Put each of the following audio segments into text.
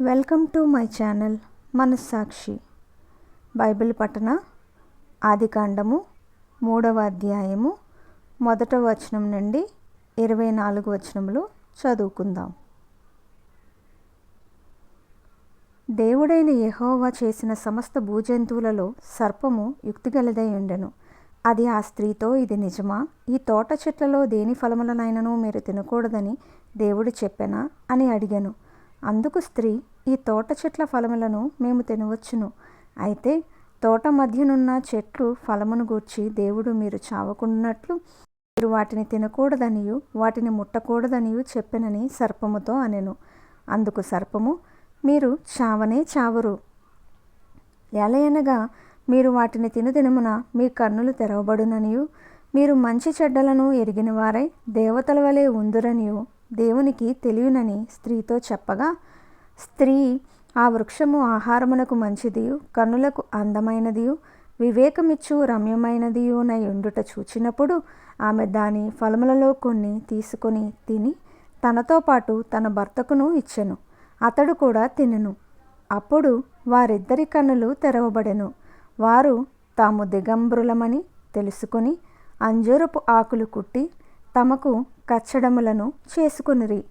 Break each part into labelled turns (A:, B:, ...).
A: Welcome to my channel Manassakshi. Bible పఠన ఆదికాండము మూడవ అధ్యాయము మొదట వచనం నుండి ఇరవై నాలుగు వచనములు చదువుకుందాం. దేవుడైన యహోవా చేసిన సమస్త భూజంతువులలో సర్పము యుక్తిగలదై ఉండెను. అది ఆ స్త్రీతో ఇది నిజమా? ఈ తోట చెట్లలో దేని ఫలములనైనను మీరు తినకూడదని దేవుడు చెప్పెనా? అని అడిగాను. అందుకు స్త్రీ ఈ తోట చెట్ల ఫలములను మేము తినవచ్చును. అయితే తోట మధ్యనున్న చెట్లు ఫలమును గూర్చి దేవుడు మీరు చావకున్నట్లు మీరు వాటిని తినకూడదనియు వాటిని ముట్టకూడదనియు చెప్పినని సర్పముతో అనెను. అందుకు సర్పము మీరు చావనే చావరు. ఎలయనగా మీరు వాటిని తినుదినమున మీ కన్నులు తెరవబడుననియు మీరు మంచి చెడ్డలను ఎరిగిన వారై దేవతల వలె ఉందురనియు. దేవునికి తెలియనని స్త్రీతో చెప్పగా స్త్రీ ఆ వృక్షము ఆహారమునకు మంచిదియు కన్నులకు అందమైనదియు వివేకమిచ్చు రమ్యమైనదియునై ఉండుట చూచినప్పుడు ఆమె దాని ఫలములలో కొన్ని తీసుకొని తిని తనతో పాటు తన భర్తకును ఇచ్చెను. అతడు కూడా తినెను. అప్పుడు వారిద్దరి కన్నులు తెరవబడెను. వారు తాము దిగంబరులమని తెలుసుకొని అంజూరపు ఆకులు కుట్టి తమకు కచ్చడములను చేసుకునిరి.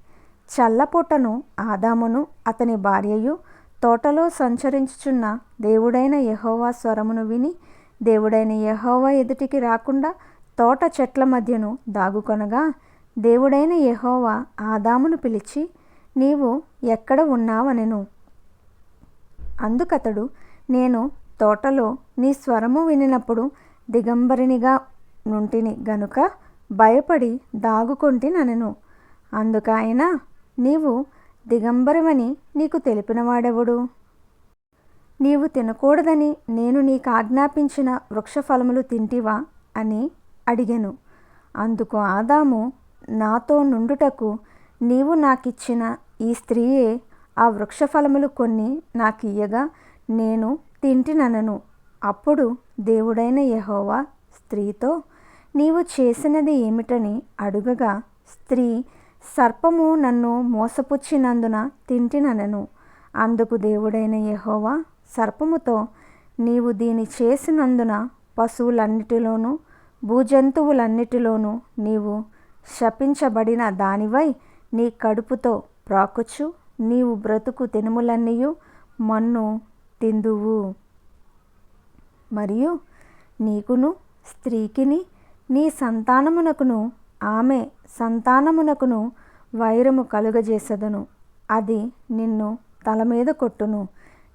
A: చల్లపూటను ఆదామును అతని భార్యయు తోటలో సంచరించుచున్న దేవుడైన యహోవా స్వరమును విని దేవుడైన యహోవా ఎదుటికి రాకుండా తోట చెట్ల మధ్యను దాగుకొనగా దేవుడైన యహోవా ఆదామును పిలిచి నీవు ఎక్కడ ఉన్నావనెను. అందుకతడు నేను తోటలో నీ స్వరము వినినప్పుడు దిగంబరినిగా నుంటిని గనుక భయపడి దాగుకొంటిననెను అందుకాయన నీవు దిగంబరమని నీకు తెలిపినవాడెవడు? నీవు తినకూడదని నేను నీకు ఆజ్ఞాపించిన వృక్షఫలములు తింటివా? అని అడిగెను. అందుకు ఆదాము నాతో నుండుటకు నీవు నాకిచ్చిన ఈ స్త్రీయే ఆ వృక్షఫలములు కొన్ని నాకియ్యగా నేను తింటిననను. అప్పుడు దేవుడైన యహోవా స్త్రీతో నీవు చేసినది ఏమిటని అడుగగా స్త్రీ సర్పము నన్ను మోసపుచ్చినందున తింటిననను. అందుకు దేవుడైన యహోవా సర్పముతో నీవు దీని చేసినందున పశువులన్నిటిలోనూ భూజంతువులన్నిటిలోనూ నీవు శపించబడిన దానివై నీ కడుపుతో ప్రాకుచు. నీవు బ్రతుకు తినుములన్నీయు మన్ను తిందువు. మరియు నీకును స్త్రీకిని నీ సంతానమునకును ఆమె సంతానమునకును వైరము కలుగజేసెదను. అది నిన్ను తల మీద కొట్టును.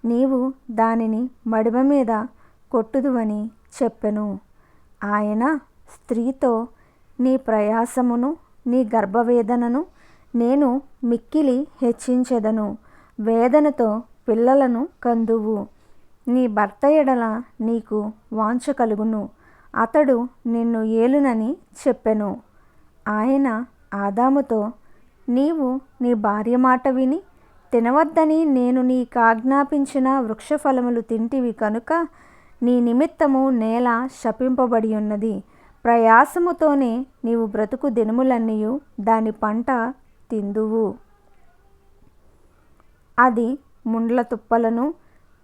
A: నీవు దానిని మడిమ మీద కొట్టుదువని చెప్పెను. ఆయన స్త్రీతో నీ ప్రయాసమును నీ గర్భవేదనను నేను మిక్కిలి హెచ్చించెదను. వేదనతో పిల్లలను కందువు. నీ భర్త ఎడల నీకు వాంఛ కలుగును. అతడు నిన్ను ఏలునని చెప్పెను. ఆయన ఆదాముతో నీవు నీ భార్య మాట విని తినవద్దని నేను నీకు ఆజ్ఞాపించిన వృక్షఫలములు తింటివి కనుక నీ నిమిత్తము నేల శపింపబడి ఉన్నది ప్రయాసముతోనే నీవు బ్రతుకు దినములన్నీయు దాని పంట తిందువు. అది ముండ్ల తుప్పలను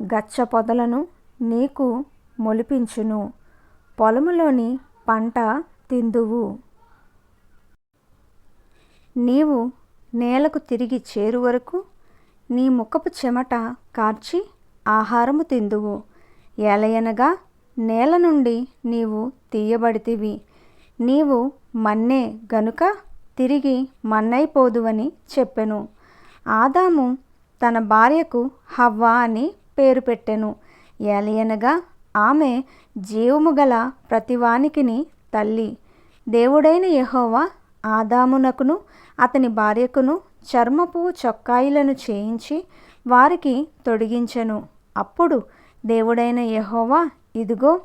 A: గచ్చ పొదలను నీకు మొలిపించును. పొలములోని పంట తిందువు. నీవు నేలకు తిరిగి చేరు వరకు నీ ముఖపు చెమట కార్చి ఆహారము తిందువు. ఏలయనగా నేల నుండి నీవు తీయబడితివి. నీవు మన్నే గనుక తిరిగి మన్నైపోదువని చెప్పెను. ఆదాము తన భార్యకు హవ్వ అని పేరు పెట్టెను. ఏలయనగా ఆమె జీవము గల ప్రతివానికిని తల్లి. దేవుడైన యహోవా ఆదామునకును అతని భార్యకును చర్మపు చొక్కాయిలను చేయించి వారికి తొడిగించెను. అప్పుడు దేవుడైన యహోవా ఇదిగో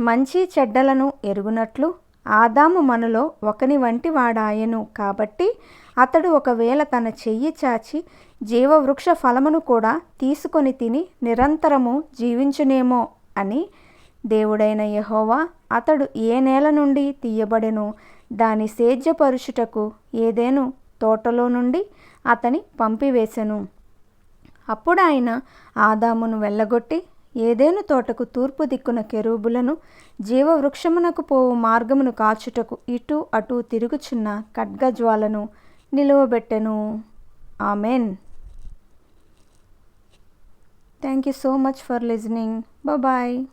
A: మంచి చెడ్డలను ఎరుగునట్లు ఆదాము మనలో ఒకని వంటి వాడాయను. కాబట్టి అతడు ఒకవేళ తన చెయ్యి చాచి జీవవృక్ష ఫలమును కూడా తీసుకొని తిని నిరంతరము జీవించునేమో. అని దేవుడైన యహోవా అతడు ఏ నేల నుండి తీయబడెను దాని సేద్యపరుచుటకు ఏదేను తోటలో నుండి అతని పంపివేశెను అప్పుడు ఆయన ఆదామును వెళ్ళగొట్టి ఏదేను తోటకు తూర్పు దిక్కున కెరూబులను జీవవృక్షమునకు పోవు మార్గమును కాచుటకు ఇటు అటు తిరుగుచున్న ఖడ్గజ్వాలను నిలువబెట్టెను. Amen. Thank you so much for listening. Bye bye.